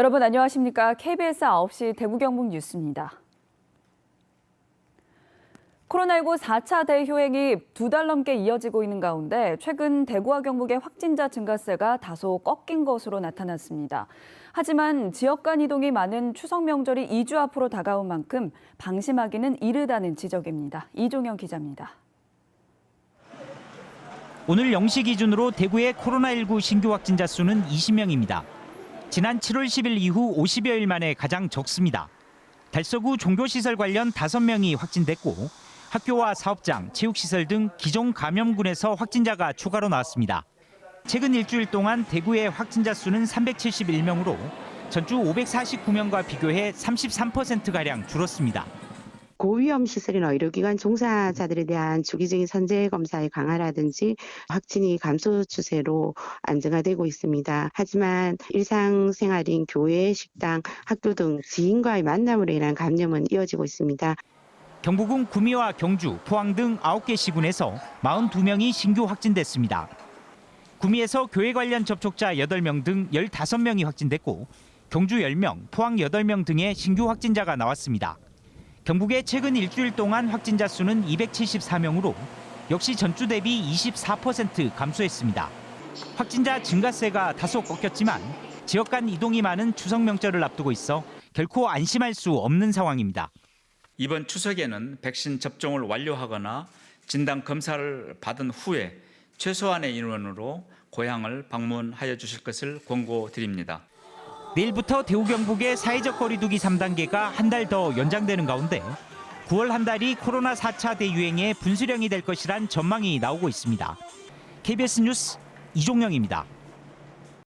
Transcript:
여러분 안녕하십니까? KBS 9시 대구 경북 뉴스입니다. 코로나19 4차 대효행이 두 달 넘게 이어지고 있는 가운데 최근 대구와 경북의 확진자 증가세가 다소 꺾인 것으로 나타났습니다. 하지만 지역 간 이동이 많은 추석 명절이 2주 앞으로 다가온 만큼 방심하기는 이르다는 지적입니다. 이종영 기자입니다. 오늘 0시 기준으로 대구의 코로나19 신규 확진자 수는 20명입니다. 지난 7월 10일 이후 50여일 만에 가장 적습니다. 달서구 종교시설 관련 5명이 확진됐고 학교와 사업장, 체육시설 등 기존 감염군에서 확진자가 추가로 나왔습니다. 최근 일주일 동안 대구의 확진자 수는 371명으로 전주 549명과 비교해 33%가량 줄었습니다. 고위험 시설이나 의료기관 종사자들에 대한 주기적인 선제 검사의 강화라든지 확진이 감소 추세로 안정화되고 있습니다. 하지만 일상생활인 교회, 식당, 학교 등 지인과의 만남으로 인한 감염은 이어지고 있습니다. 경북은 구미와 경주, 포항 등 9개 시군에서 42명이 신규 확진됐습니다. 구미에서 교회 관련 접촉자 8명 등 15명이 확진됐고 경주 10명, 포항 8명 등의 신규 확진자가 나왔습니다. 경북의 최근 일주일 동안 확진자 수는 274명으로 역시 전주 대비 24% 감소했습니다. 확진자 증가세가 다소 꺾였지만 지역 간 이동이 많은 추석 명절을 앞두고 있어 결코 안심할 수 없는 상황입니다. 이번 추석에는 백신 접종을 완료하거나 진단 검사를 받은 후에 최소한의 인원으로 고향을 방문하여 주실 것을 권고드립니다. 내일부터 대구 경북의 사회적 거리두기 3단계가 한 달 더 연장되는 가운데 9월 한 달이 코로나 4차 대유행의 분수령이 될 것이란 전망이 나오고 있습니다. KBS 뉴스 이종영입니다.